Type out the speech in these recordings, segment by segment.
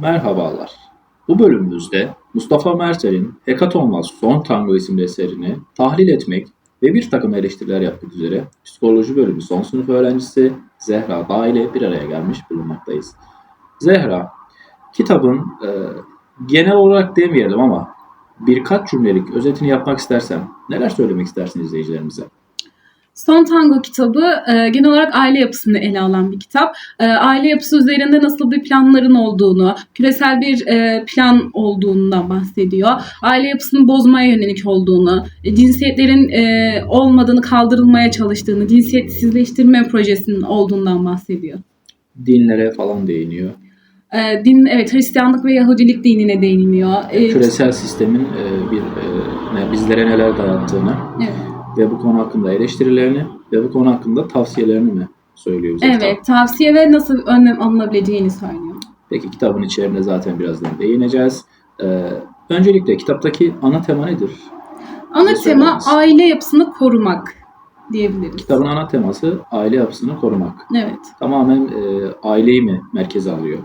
Merhabalar. Bu bölümümüzde Mustafa Mertel'in Hekatonla Son Tango isimli eserini tahlil etmek ve bir takım eleştiriler yapmak üzere psikoloji bölümü son sınıf öğrencisi Zehra Dağ ile bir araya gelmiş bulunmaktayız. Zehra, kitabın e, genel olarak demeyelim ama birkaç cümlelik özetini yapmak istersen neler söylemek istersin izleyicilerimize? Son Tango kitabı e, genel olarak aile yapısını ele alan bir kitap. E, aile yapısı üzerinde nasıl bir planların olduğunu, küresel bir e, plan olduğundan bahsediyor. Aile yapısını bozmaya yönelik olduğunu, e, cinsiyetlerin e, olmadığını kaldırılmaya çalıştığını, cinsiyetsizleştirme projesinin olduğundan bahsediyor. Dinlere falan değiniyor. E, din evet Hristiyanlık ve Yahudilik dinine değiniliyor. E, Küresel sistemin e, bir e, bizlere neler dayattığını evet. Ve bu konu hakkında eleştirilerini ve bu konu hakkında tavsiyelerini mi söylüyor bize kitap? Evet, tavsiye ve nasıl önlem alınabileceğini söylüyor. Peki kitabın içeriğine zaten birazdan değineceğiz. Ee, öncelikle kitaptaki ana tema nedir? Ana Bize tema aile yapısını korumak diyebiliriz. Kitabın ana teması aile yapısını korumak. Evet. Tamamen e, aileyi mi merkeze alıyor?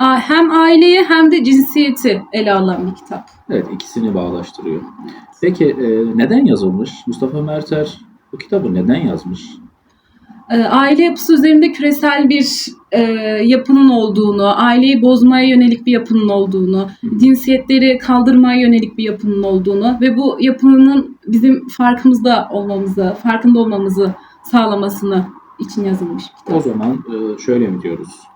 Hem aileyi hem de cinsiyeti ele alan bir kitap. Evet ikisini bağdaştırıyor. Peki e, neden yazılmış? Mustafa Merter bu kitabı neden yazmış? Ee, Aile yapısı üzerinde küresel bir e, yapının olduğunu, aileyi bozmaya yönelik bir yapının olduğunu, Hı. cinsiyetleri kaldırmaya yönelik bir yapının olduğunu ve bu yapının bizim farkımızda olmamızı, farkında olmamızı sağlamasını için yazılmış bir kitap. O zaman e, şöyle mi diyoruz?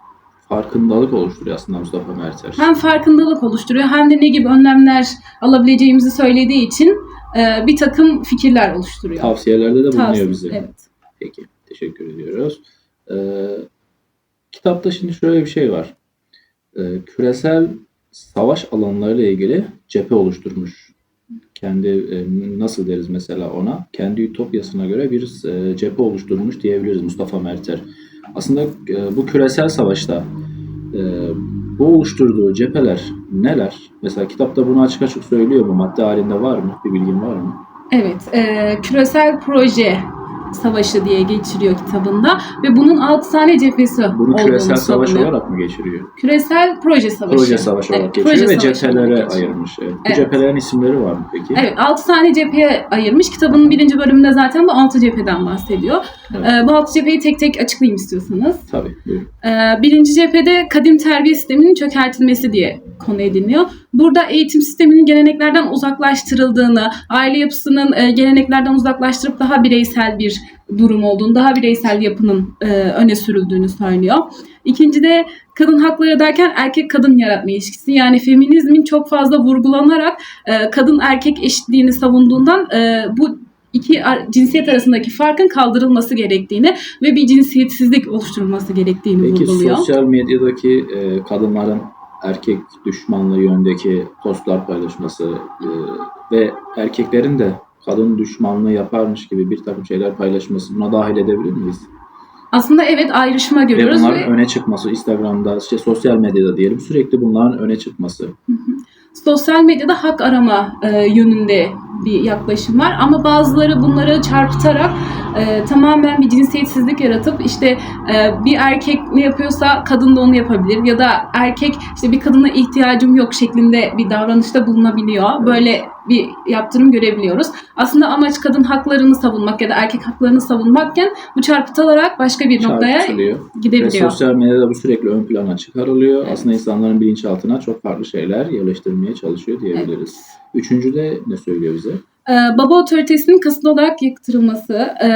Farkındalık oluşturuyor aslında Mustafa Merter. Hem farkındalık oluşturuyor hem de ne gibi önlemler alabileceğimizi söylediği için e, bir takım fikirler oluşturuyor. Tavsiyelerde de bulunuyor Tavsiye- bize. Evet. Peki, teşekkür ediyoruz. Ee, kitapta şimdi şöyle bir şey var. Ee, küresel savaş alanlarıyla ilgili cephe oluşturmuş. Kendi e, nasıl deriz mesela ona? Kendi ütopyasına göre bir e, cephe oluşturmuş diyebiliriz Mustafa Merter. Aslında e, bu küresel savaşta e, bu oluşturduğu cepheler neler? Mesela kitapta bunu açık açık söylüyor mu? Madde halinde var mı? Bir bilgin var mı? Evet, e, küresel proje savaşı diye geçiriyor kitabında ve bunun 6 tane cephesi Bunu olduğunu küresel savaş savunuyor. olarak mı geçiriyor? Küresel proje savaşı. Proje savaşı olarak Evet, geçiyor proje ve cephelere geçiyor. ayırmış. Evet. Bu Evet. cephelerin isimleri var mı peki? Evet, 6 tane cepheye ayırmış. Kitabın birinci bölümünde zaten bu 6 cepheden bahsediyor. Evet. E, bu 6 cepheyi tek tek açıklayayım istiyorsanız. Tabii. buyurun. Ee, Birinci cephede kadim terbiye sisteminin çökertilmesi diye konu ediniyor. Burada eğitim sisteminin geleneklerden uzaklaştırıldığını, aile yapısının e, geleneklerden uzaklaştırıp daha bireysel bir durum olduğunu, daha bireysel yapının e, öne sürüldüğünü söylüyor. İkincide kadın hakları derken erkek kadın yaratma ilişkisi yani feminizmin çok fazla vurgulanarak e, kadın erkek eşitliğini savunduğundan e, bu iki cinsiyet arasındaki farkın kaldırılması gerektiğini ve bir cinsiyetsizlik oluşturulması gerektiğini Peki vurguluyor. sosyal medyadaki e, kadınların erkek düşmanlığı yöndeki postlar paylaşması e, ve erkeklerin de kadın düşmanlığı yaparmış gibi bir takım şeyler paylaşması buna dahil edebilir miyiz? Aslında evet ayrışma Ve görüyoruz bunların ve öne çıkması Instagram'da, işte sosyal medyada diyelim sürekli bunların öne çıkması. sosyal medyada hak arama e, yönünde bir yaklaşım var ama bazıları bunları çarpıtarak e, tamamen bir cinsiyetsizlik yaratıp işte e, bir erkek ne yapıyorsa kadın da onu yapabilir ya da erkek işte bir kadına ihtiyacım yok şeklinde bir davranışta bulunabiliyor. Böyle bir yaptırım görebiliyoruz. Aslında amaç kadın haklarını savunmak ya da erkek haklarını savunmakken bu çarpıtılarak başka bir noktaya Çarpıtılıyor. Ve gidebiliyor. sosyal medyada bu sürekli ön plana çıkarılıyor. Evet. Aslında insanların bilinçaltına çok farklı şeyler yerleştirmeye çalışıyor diyebiliriz. Üçüncüde ne söylüyor bize? Ee, baba otoritesinin kasıtlı olarak yıktırılması, ee,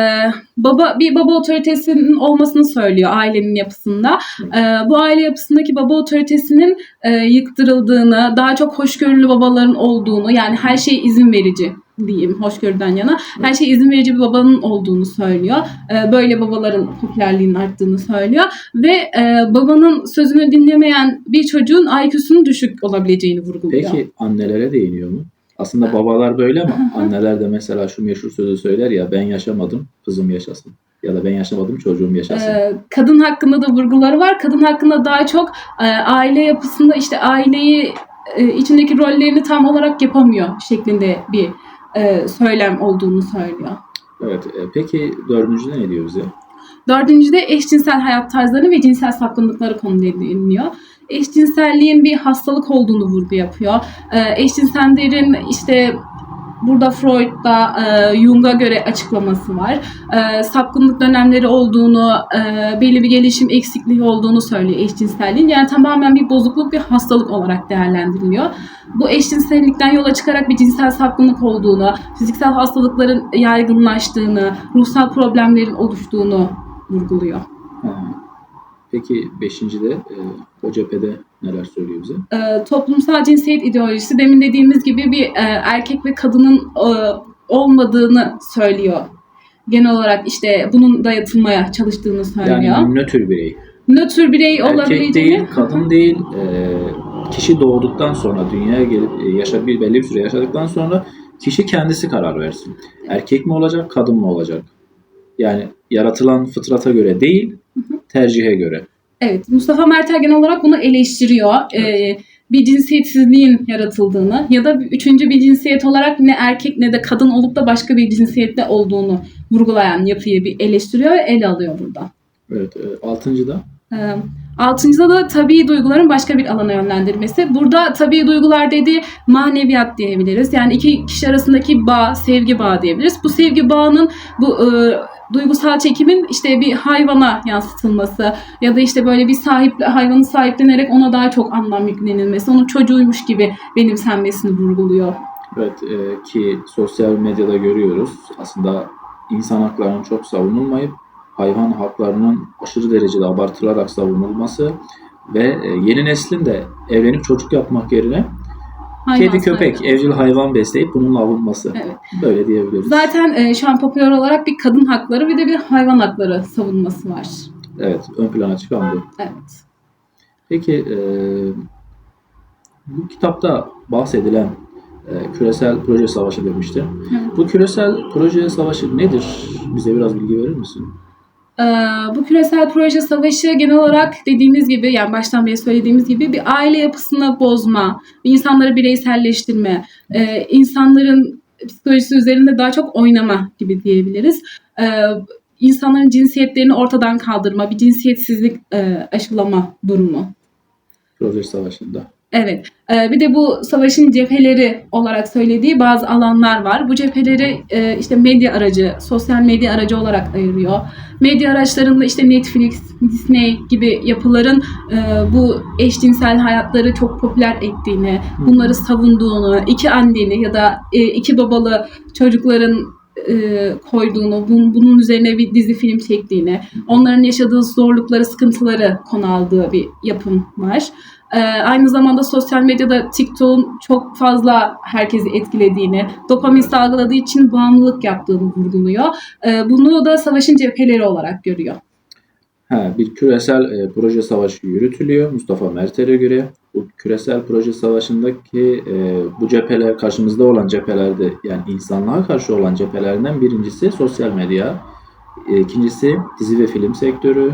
baba bir baba otoritesinin olmasını söylüyor ailenin yapısında. Ee, bu aile yapısındaki baba otoritesinin e, yıktırıldığını, daha çok hoşgörülü babaların olduğunu, yani her şey izin verici diyeyim hoşgörüden yana. Her şey izin verici bir babanın olduğunu söylüyor. Ee, böyle babaların popülerliğinin arttığını söylüyor ve e, babanın sözünü dinlemeyen bir çocuğun IQ'sunun düşük olabileceğini vurguluyor. Peki annelere değiniyor mu? Aslında babalar böyle ama anneler de mesela şu meşhur sözü söyler ya ben yaşamadım kızım yaşasın. Ya da ben yaşamadım çocuğum yaşasın. Ee, kadın hakkında da vurguları var. Kadın hakkında daha çok e, aile yapısında işte aileyi e, içindeki rollerini tam olarak yapamıyor şeklinde bir e, söylem olduğunu söylüyor. Evet. e, Peki dördüncüde ne diyor bize? Dördüncüde eşcinsel hayat tarzları ve cinsel sapkınlıkları konu ediliyor. Eşcinselliğin bir hastalık olduğunu vurgu yapıyor. E, eşcinsellerin işte burada Freud'da e, Jung'a göre açıklaması var. E, sapkınlık dönemleri olduğunu, e, belli bir gelişim eksikliği olduğunu söylüyor eşcinselliğin. Yani tamamen bir bozukluk, bir hastalık olarak değerlendiriliyor. Bu eşcinsellikten yola çıkarak bir cinsel sapkınlık olduğunu, fiziksel hastalıkların yaygınlaştığını, ruhsal problemlerin oluştuğunu vurguluyor. Ha. Peki beşincide e, o cephede neler söylüyor bize? e, toplumsal cinsiyet ideolojisi demin dediğimiz gibi bir e, erkek ve kadının e, olmadığını söylüyor. Genel olarak işte bunun dayatılmaya çalıştığını söylüyor. Yani nötr birey. Nötr birey Erkek olabileceğini değil, kadın değil. e, kişi doğduktan sonra dünyaya gelip e, yaşa bir belli bir süre yaşadıktan sonra kişi kendisi karar versin. Erkek mi olacak, kadın mı olacak? Yani yaratılan fıtrata göre değil, tercihe göre. Evet, Mustafa Mertel genel olarak bunu eleştiriyor. Ee, bir cinsiyetsizliğin yaratıldığını ya da üçüncü bir cinsiyet olarak ne erkek ne de kadın olup da başka bir cinsiyette olduğunu vurgulayan yapıyı bir eleştiriyor ve ele alıyor burada. Evet, e, altıncıda Ee, Altıncıda da tabii duyguların başka bir alana yönlendirmesi. Burada tabii duygular dediği maneviyat diyebiliriz. Yani iki kişi arasındaki bağ, sevgi bağı diyebiliriz. Bu sevgi bağının bu e, duygusal çekimin işte bir hayvana yansıtılması ya da işte böyle bir sahip hayvanı sahiplenerek ona daha çok anlam yüklenilmesi, onun çocuğuymuş gibi benimsenmesini vurguluyor. Evet e, ki sosyal medyada görüyoruz aslında insan haklarının çok savunulmayıp hayvan haklarının aşırı derecede abartılarak savunulması ve e, yeni neslin de evlenip çocuk yapmak yerine Hayvan kedi köpek sahibi. evcil hayvan besleyip bununla avunması. Evet. Böyle diyebiliriz. Zaten e, şu an popüler olarak bir kadın hakları bir de bir hayvan hakları savunması var. Evet ön plana çıkan bu. Evet. Peki e, bu kitapta bahsedilen e, küresel proje savaşı demişti. Evet. Bu küresel proje savaşı nedir? Bize biraz bilgi verir misin? Ee, bu küresel proje savaşı genel olarak dediğimiz gibi yani baştan beri söylediğimiz gibi bir aile yapısını bozma, insanları bireyselleştirme, e, insanların psikolojisi üzerinde daha çok oynama gibi diyebiliriz. Ee, insanların cinsiyetlerini ortadan kaldırma, bir cinsiyetsizlik e, aşılama durumu. Proje savaşında. Evet. Ee, bir de bu savaşın cepheleri olarak söylediği bazı alanlar var. Bu cepheleri e, işte medya aracı, sosyal medya aracı olarak ayırıyor. Medya araçlarında işte Netflix, Disney gibi yapıların e, bu eşcinsel hayatları çok popüler ettiğini, bunları savunduğunu, iki anneli ya da e, iki babalı çocukların e, koyduğunu, bun- bunun üzerine bir dizi film çektiğini, onların yaşadığı zorlukları, sıkıntıları konu aldığı bir yapım var. Ee, aynı zamanda sosyal medyada TikTok'un çok fazla herkesi etkilediğini, dopamin salgıladığı için bağımlılık yaptığını vurguluyor. Ee, bunu da savaşın cepheleri olarak görüyor. Ha, bir küresel e, proje savaşı yürütülüyor Mustafa Mertel'e göre. Bu küresel proje savaşındaki e, bu cepheler karşımızda olan cephelerde yani insanlığa karşı olan cephelerden birincisi sosyal medya. E, ikincisi dizi ve film sektörü.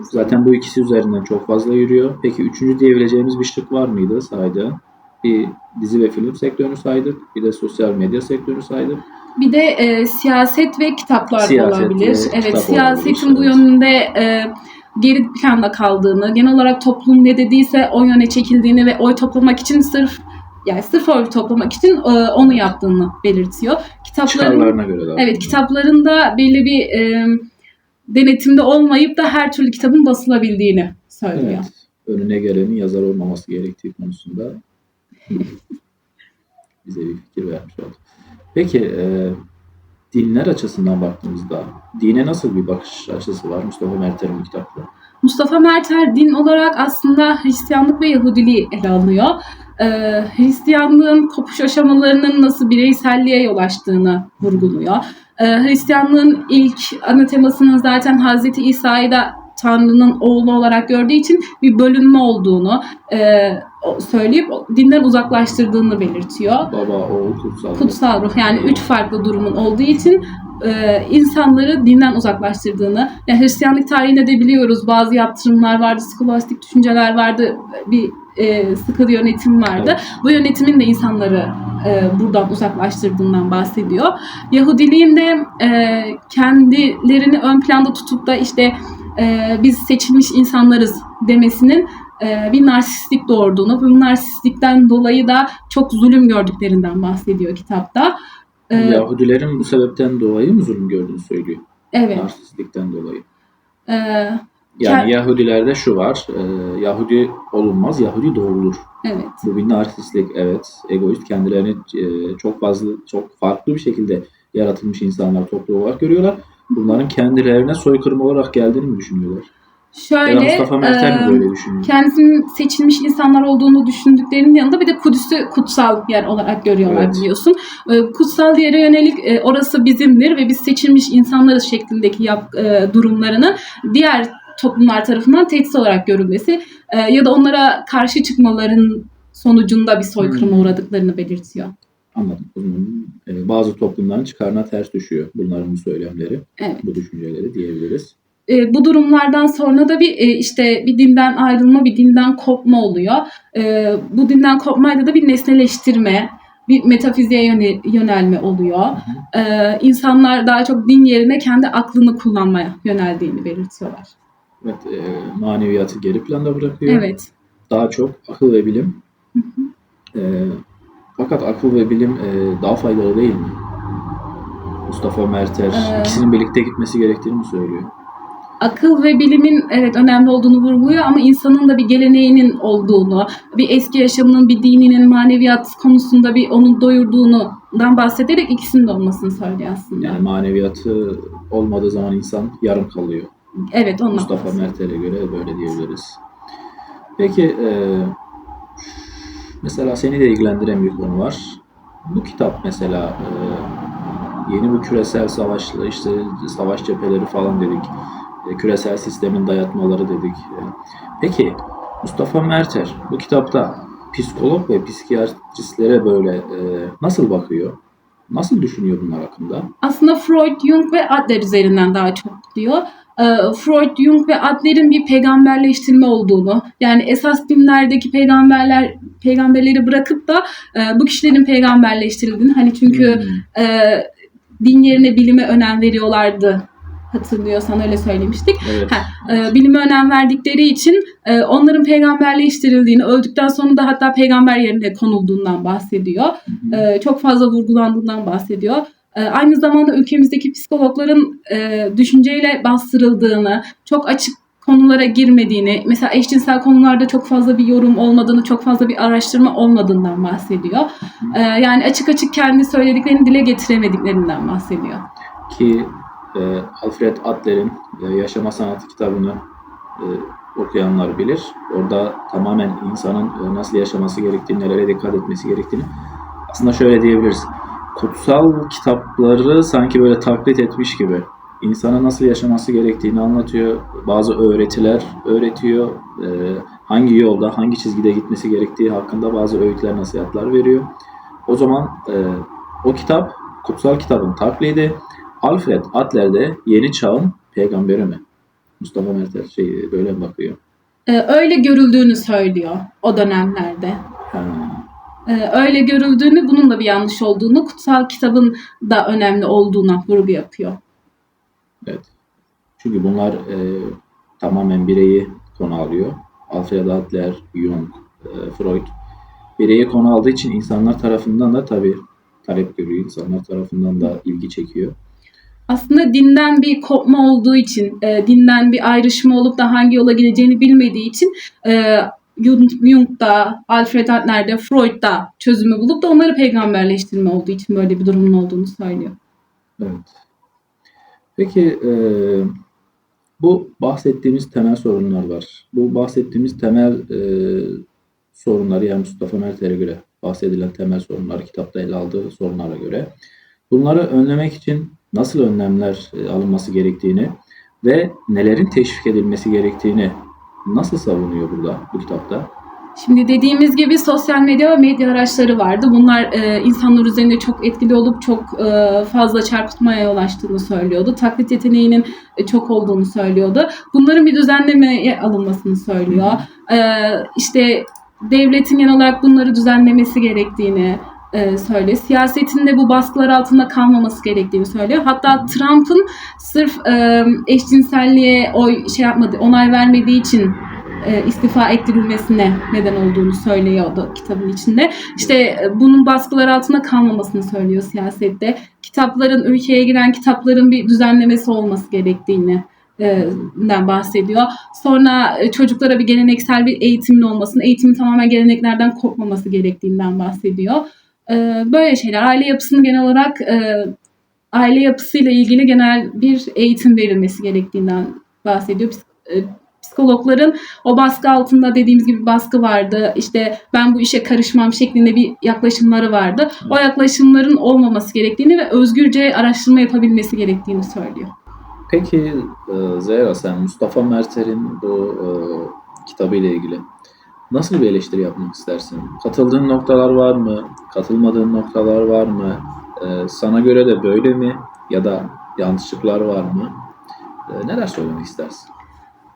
Zaten bu ikisi üzerinden çok fazla yürüyor. Peki üçüncü diyebileceğimiz bir şık var mıydı saydı? Bir dizi ve film sektörünü saydık. Bir de sosyal medya sektörünü saydık. Bir de e, siyaset ve kitaplar Siyaset olabilir. ve evet, kitap siyasetin olabilir, bu yönünde e, geri planda kaldığını, genel olarak toplum ne dediyse o yöne çekildiğini ve oy toplamak için sırf yani sırf oy toplamak için e, onu yaptığını belirtiyor. Kitapların göre daha. Evet kitaplarında belli bir e, denetimde olmayıp da her türlü kitabın basılabildiğini söylüyor. Evet. Önüne gelenin yazar olmaması gerektiği konusunda bize bir fikir vermiş oldu. Peki e, dinler açısından baktığımızda dine nasıl bir bakış açısı var Mustafa Mertel'in bu kitapta? Mustafa Merter din olarak aslında Hristiyanlık ve Yahudiliği ele alıyor. Ee, Hristiyanlığın kopuş aşamalarının nasıl bireyselliğe yol açtığını vurguluyor. Ee, Hristiyanlığın ilk ana temasının zaten Hazreti İsa'yı da Tanrı'nın oğlu olarak gördüğü için bir bölünme olduğunu e, söyleyip dinden uzaklaştırdığını belirtiyor. Baba, oğul, kutsal. ruh. kutsal ruh yani üç farklı durumun olduğu için e, insanları dinden uzaklaştırdığını yani Hristiyanlık tarihinde de biliyoruz bazı yaptırımlar vardı, skolastik düşünceler vardı, bir e, sıkı yönetim vardı. Evet. Bu yönetimin de insanları e, buradan uzaklaştırdığından bahsediyor. Yahudiliğin de e, kendilerini ön planda tutup da işte e, biz seçilmiş insanlarız demesinin e, bir narsistlik doğurduğunu, bu narsistlikten dolayı da çok zulüm gördüklerinden bahsediyor kitapta. E, Yahudilerin bu sebepten dolayı mı zulüm gördüğünü söylüyor. evet. Narsistlikten dolayı. E, Yani Yahudilerde şu var. e, Yahudi olunmaz, Yahudi doğulur. evet. Bu bir narsistlik, evet. Egoist, kendilerini e, çok fazla, çok farklı bir şekilde yaratılmış insanlar toplu olarak görüyorlar. Bunların kendilerine soykırım olarak geldiğini mi düşünüyorlar? Ya Şöyle Mustafa Mertel mi böyle düşünüyor? kendisinin seçilmiş insanlar olduğunu düşündüklerinin yanında bir de Kudüs'ü kutsal yer olarak görüyorlar Evet. biliyorsun. Kutsal yere yönelik orası bizimdir ve biz seçilmiş insanlarız şeklindeki yap, durumlarının diğer toplumlar tarafından tehdit olarak görülmesi ya da onlara karşı çıkmaların sonucunda bir soykırıma Hmm. uğradıklarını belirtiyor. Anladım. Bunun, e, bazı toplumların çıkarına ters düşüyor bunların bu söylemleri, Evet. bu düşünceleri diyebiliriz. E, bu durumlardan sonra da bir e, işte bir dinden ayrılma, bir dinden kopma oluyor. E, bu dinden kopmayla da bir nesneleştirme, bir metafiziğe yöne- yönelme oluyor. Hı E, insanlar daha çok din yerine kendi aklını kullanmaya yöneldiğini belirtiyorlar. Evet, e, maneviyatı geri planda bırakıyor. Evet. Daha çok akıl ve bilim. E, fakat akıl ve bilim e, daha faydalı değil mi? Mustafa Merter Ee, ikisinin birlikte gitmesi gerektiğini mi söylüyor? Akıl ve bilimin evet önemli olduğunu vurguluyor ama insanın da bir geleneğinin olduğunu, bir eski yaşamının, bir dininin, maneviyat konusunda bir onun doyurduğundan bahsederek ikisinin de olmasını söylüyor aslında. Yani maneviyatı olmadığı zaman insan yarım kalıyor. evet ondan Mustafa. Mertel'e göre böyle diyebiliriz. Peki e, mesela seni de ilgilendiren bir konu var. Bu kitap mesela e, yeni bu küresel savaşla işte savaş cepheleri falan dedik. E, küresel sistemin dayatmaları dedik. E, peki Mustafa Merter bu kitapta psikolog ve psikiyatristlere böyle nasıl bakıyor? Nasıl düşünüyor bunlar hakkında? Aslında Freud, Jung ve Adler üzerinden daha çok diyor. Ee, Freud, Jung ve Adler'in bir peygamberleştirme olduğunu, yani esas dinlerdeki peygamberler peygamberleri bırakıp da e, bu kişilerin peygamberleştirildiğini, hani çünkü Hmm, e, din yerine bilime önem veriyorlardı. Hatırlıyorsan öyle söylemiştik. evet. E, bilime önem verdikleri için e, onların peygamberleştirildiğini, öldükten sonra da hatta peygamber yerine konulduğundan bahsediyor. Hı hı. e, çok fazla vurgulandığından bahsediyor. E, aynı zamanda ülkemizdeki psikologların e, düşünceyle bastırıldığını, çok açık konulara girmediğini, mesela eşcinsel konularda çok fazla bir yorum olmadığını, çok fazla bir araştırma olmadığından bahsediyor. E, yani açık açık kendi söylediklerini dile getiremediklerinden bahsediyor. ki e, Alfred Adler'in e, Yaşama Sanatı kitabını e, okuyanlar bilir. Orada tamamen insanın e, nasıl yaşaması gerektiğini, nelere dikkat etmesi gerektiğini aslında şöyle diyebiliriz. Kutsal kitapları sanki böyle taklit etmiş gibi insana nasıl yaşaması gerektiğini anlatıyor. Bazı öğretiler öğretiyor. E, hangi yolda, hangi çizgide gitmesi gerektiği hakkında bazı öğütler, nasihatler veriyor. O zaman e, o kitap kutsal kitabın taklidi. Alfred Adler de yeni çağın peygamberi mi? Mustafa Mertel şey böyle bakıyor? E, öyle görüldüğünü söylüyor o dönemlerde. Ha, öyle görüldüğünü, bunun da bir yanlış olduğunu, kutsal kitabın da önemli olduğuna vurgu yapıyor. evet. Çünkü bunlar e, tamamen bireyi konu alıyor. Alfred Adler, Jung, e, Freud bireyi konu aldığı için insanlar tarafından da tabii talep görüyor. insanlar tarafından da ilgi çekiyor. aslında dinden bir kopma olduğu için, e, dinden bir ayrışma olup da hangi yola gideceğini bilmediği için e, Jung, Jung da, Alfred Adler de, Freud da çözümü bulup da onları peygamberleştirme olduğu için böyle bir durumun olduğunu söylüyor. Evet. Peki e, bu bahsettiğimiz temel sorunlar var. Bu bahsettiğimiz temel e, sorunları yani Mustafa Mertel'e göre bahsedilen temel sorunlar kitapta ele aldığı sorunlara göre bunları önlemek için nasıl önlemler e, alınması gerektiğini ve nelerin teşvik edilmesi gerektiğini nasıl savunuyor burada bu kitapta? Şimdi dediğimiz gibi sosyal medya ve medya araçları vardı. Bunlar e, insanlar üzerinde çok etkili olup çok e, fazla çarpıtmaya yol açtığını söylüyordu. Taklit yeteneğinin e, çok olduğunu söylüyordu. Bunların bir düzenlemeye alınmasını söylüyor. E, işte devletin genel olarak bunları düzenlemesi gerektiğini e, söylüyor. Siyasetin de bu baskılar altında kalmaması gerektiğini söylüyor. Hatta Trump'ın sırf e, eşcinselliğe oy şey yapmadı, onay vermediği için e, istifa ettirilmesine neden olduğunu söylüyordu kitabın içinde. İşte e, bunun baskılar altında kalmamasını söylüyor siyasette. Kitapların, ülkeye giren kitapların bir düzenlemesi olması gerektiğini e, den bahsediyor. Sonra e, çocuklara bir geleneksel bir eğitimin olmasını, eğitimin tamamen geleneklerden kopmaması gerektiğinden bahsediyor. E, Böyle şeyler. Aile yapısını genel olarak e, aile yapısıyla ilgili genel bir eğitim verilmesi gerektiğinden bahsediyor. E, Psikologların o baskı altında dediğimiz gibi baskı vardı. İşte ben bu işe karışmam şeklinde bir yaklaşımları vardı. O yaklaşımların olmaması gerektiğini ve özgürce araştırma yapabilmesi gerektiğini söylüyor. Peki e, Zehra sen Mustafa Merter'in bu e, kitabı ile ilgili nasıl bir eleştiri yapmak istersin? Katıldığın noktalar var mı? Katılmadığın noktalar var mı? E, sana göre de böyle mi? Ya da yanlışlıklar var mı? E, neler söylemek istersin?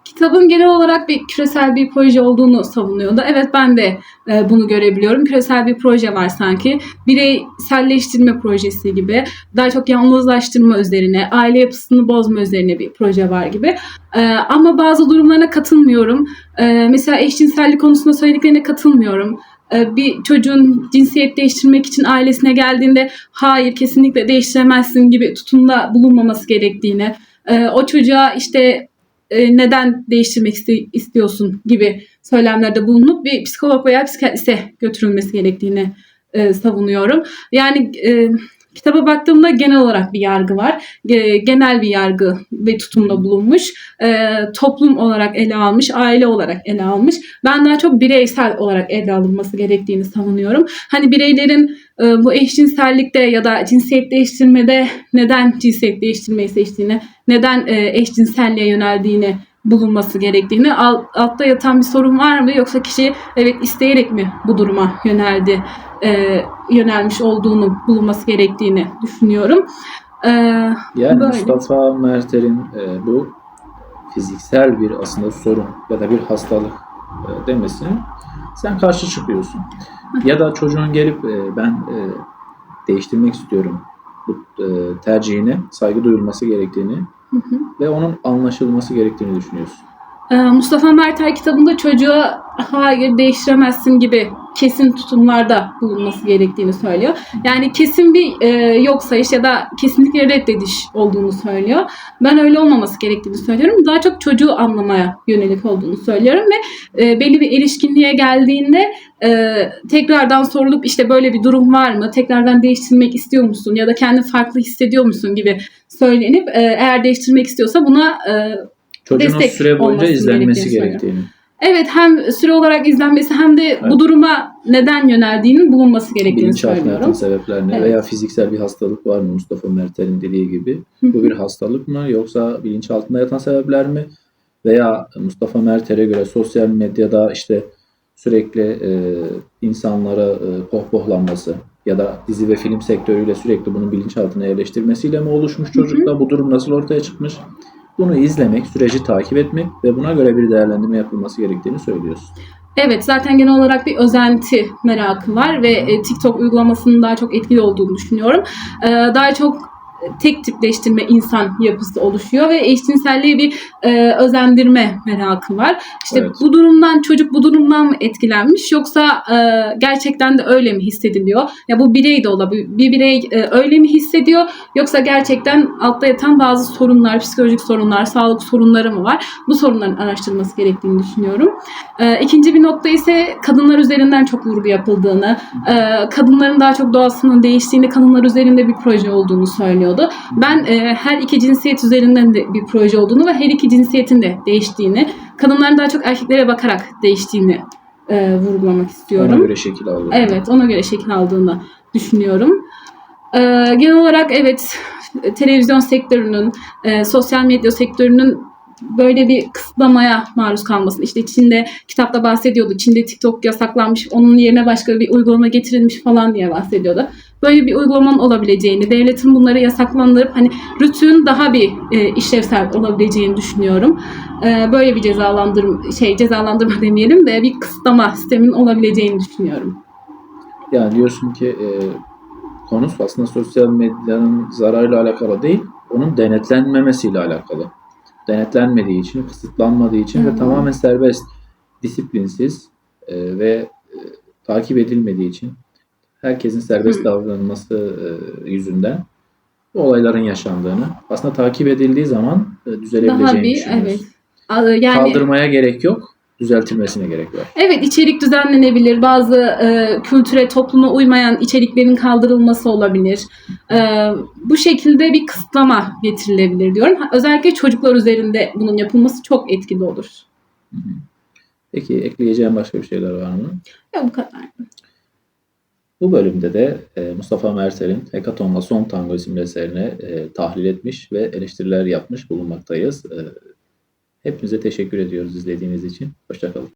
Kitabın genel olarak bir küresel bir proje olduğunu savunuyordu. Evet ben de e, bunu görebiliyorum. Küresel bir proje var sanki. Bireyselleştirme projesi gibi. Daha çok yalnızlaştırma üzerine, aile yapısını bozma üzerine bir proje var gibi. E, ama bazı durumlarına katılmıyorum. E, mesela eşcinsellik konusunda söylediklerine katılmıyorum. E, bir çocuğun cinsiyet değiştirmek için ailesine geldiğinde hayır kesinlikle değiştiremezsin gibi tutumda bulunmaması gerektiğini, e, o çocuğa işte e, neden değiştirmek iste- istiyorsun gibi söylemlerde bulunup bir psikolog veya psikiyatriste götürülmesi gerektiğini e, savunuyorum. Yani e, kitaba baktığımda genel olarak bir yargı var. Ge- genel bir yargı ve tutumda bulunmuş. E, toplum olarak ele almış, aile olarak ele almış. Ben daha çok bireysel olarak ele alınması gerektiğini savunuyorum. Hani bireylerin e, bu eşcinsellikte ya da cinsiyet değiştirmede neden cinsiyet değiştirmeyi seçtiğini, neden e, eşcinselliğe yöneldiğini bulunması gerektiğini, al- altta yatan bir sorun var mı yoksa kişi evet isteyerek mi bu duruma yöneldi, e, yönelmiş olduğunu bulunması gerektiğini düşünüyorum. E, Yani Böyle. Mustafa Merter'in e, bu fiziksel bir aslında sorun ya da bir hastalık e, demesine sen karşı çıkıyorsun. ya da çocuğun gelip e, ben e, değiştirmek istiyorum bu e, tercihine saygı duyulması gerektiğini hı ve onun anlaşılması gerektiğini düşünüyorsun. Ee, Mustafa Mertel kitabında çocuğa hayır değiştiremezsin gibi kesin tutumlarda bulunması gerektiğini söylüyor. Yani kesin bir e, yok sayış ya da kesinlikle reddediş olduğunu söylüyor. Ben öyle olmaması gerektiğini söylüyorum. Daha çok çocuğu anlamaya yönelik olduğunu söylüyorum ve e, belli bir erişkinliğe geldiğinde e, tekrardan sorulup işte böyle bir durum var mı? Tekrardan değiştirmek istiyor musun? Ya da kendini farklı hissediyor musun gibi söylenip e, eğer değiştirmek istiyorsa buna e, Çocuğun Destek süre boyunca izlenmesi gerektiğini. Evet hem süre olarak izlenmesi hem de Evet. bu duruma neden yöneldiğinin bulunması gerektiğini yatan söylüyorum. sebepler ne? Evet. Veya fiziksel bir hastalık var mı Mustafa Mertel'in dediği gibi? Bu bir hastalık mı yoksa bilinçaltında yatan sebepler mi? Veya Mustafa Mertel'e göre sosyal medyada işte sürekli e, insanlara e, pohpohlanması ya da dizi ve film sektörüyle sürekli bunun bilinçaltına yerleştirmesiyle mi oluşmuş çocukta? Bu durum nasıl ortaya çıkmış? Bunu izlemek, süreci takip etmek ve buna göre bir değerlendirme yapılması gerektiğini söylüyorsun. Evet zaten genel olarak bir özenti merakı var ve e, TikTok uygulamasının daha çok etkili olduğunu düşünüyorum. Daha çok tek tipleştirme insan yapısı oluşuyor ve eşcinselliğe bir e, özendirme merakı var. İşte Evet. bu durumdan çocuk bu durumdan mı etkilenmiş yoksa e, gerçekten de öyle mi hissediliyor? Ya bu birey de olabilir. Bir birey e, öyle mi hissediyor yoksa gerçekten altta yatan bazı sorunlar, psikolojik sorunlar, sağlık sorunları mı var? Bu sorunların araştırılması gerektiğini düşünüyorum. E, ikinci bir nokta ise kadınlar üzerinden çok vurgu yapıldığını, e, kadınların daha çok doğasının değiştiğini, kadınlar üzerinde bir proje olduğunu söylüyordu. Ben e, her iki cinsiyet üzerinden de bir proje olduğunu ve her iki cinsiyetin de değiştiğini, kadınların daha çok erkeklere bakarak değiştiğini e, vurgulamak istiyorum. Ona göre şekil alıyor. Evet, ona göre şekil aldığını düşünüyorum. Ee, genel olarak evet, televizyon sektörünün, e, sosyal medya sektörünün böyle bir kısıtlamaya maruz kalmasını. İşte Çin'de kitapta bahsediyordu. Çin'de TikTok yasaklanmış, onun yerine başka bir uygulama getirilmiş falan diye bahsediyordu. Böyle bir uygulamanın olabileceğini, devletin bunları yasaklandırıp hani rütün daha bir e, işlevsel olabileceğini düşünüyorum. E, böyle bir cezalandırma şey cezalandırma demeyelim de bir kısıtlama sisteminin olabileceğini düşünüyorum. Yani diyorsun ki e, konu aslında sosyal medyanın zararıyla alakalı değil, onun denetlenmemesiyle alakalı. Denetlenmediği için, kısıtlanmadığı için ve Hmm. tamamen serbest disiplinsiz e, ve e, takip edilmediği için herkesin serbest davranması e, yüzünden bu olayların yaşandığını aslında takip edildiği zaman e, Daha düzelebileceğini bir düşünüyoruz. evet. A- Yani Kaldırmaya gerek yok, düzeltilmesine gerek var. Evet içerik düzenlenebilir. Bazı e, kültüre, topluma uymayan içeriklerin kaldırılması olabilir. E, bu şekilde bir kısıtlama getirilebilir diyorum. Özellikle çocuklar üzerinde bunun yapılması çok etkili olur. Peki ekleyeceğim başka bir şeyler var mı? Ya bu kadar. Bu bölümde de e, Mustafa Mertel'in Hekaton'la Son Tango isimli eserini e, tahlil etmiş ve eleştiriler yapmış bulunmaktayız. E, hepinize teşekkür ediyoruz izlediğiniz için. Hoşçakalın.